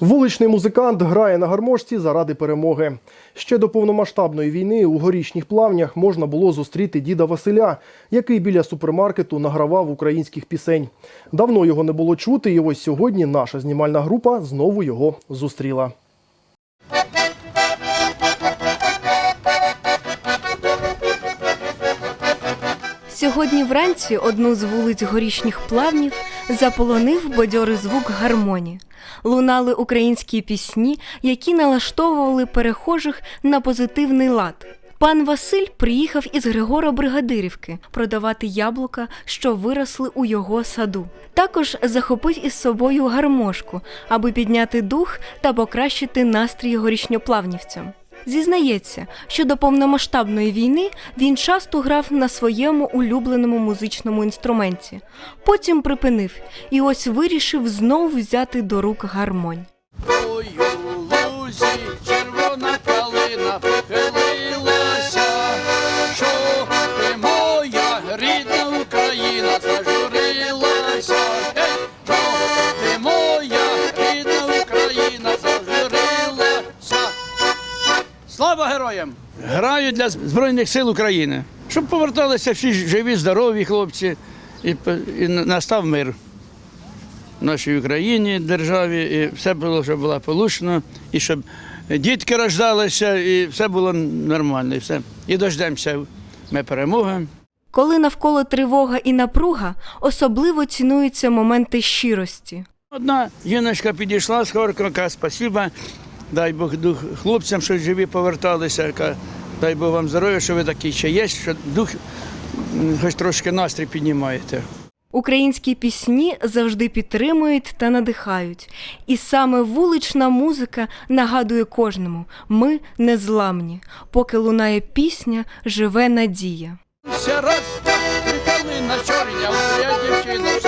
Вуличний музикант грає на гармошці заради перемоги. Ще до повномасштабної війни у горішніх плавнях можна було зустріти діда Василя, який біля супермаркету награвав українських пісень. Давно його не було чути, і ось сьогодні наша знімальна група знову його зустріла. Сьогодні вранці одну з вулиць горішніх плавнів заполонив бадьорий звук гармоні. Лунали українські пісні, які налаштовували перехожих на позитивний лад. Пан Василь приїхав із Григора Бригадирівки продавати яблука, що виросли у його саду. Також захопив із собою гармошку, аби підняти дух та покращити настрій горішньоплавнівцям. Зізнається, що до повномасштабної війни він часто грав на своєму улюбленому музичному інструменті. Потім припинив і ось вирішив знову взяти до рук гармонь. Ой, у лузі червона калина Слава героям! Граю для Збройних сил України, щоб поверталися всі живі, здорові хлопці і, і настав мир в нашій Україні, державі, і все було, щоб було полушно, і щоб дітки рождалися, і все було нормально. І, все. і дождемося ми перемоги. Коли навколо тривога і напруга, особливо цінуються моменти щирості. Одна жіночка підійшла з Харкова, каже, спасіба, дай Бог дух хлопцям, що живі поверталися. Дай Бог вам здоров'я, що ви такі ще є, що дух хоч трошки настрій піднімаєте. Українські пісні завжди підтримують та надихають. І саме вулична музика нагадує кожному: ми незламні. Поки лунає пісня, живе надія. Ще раз, калина чорня, моя дівчина,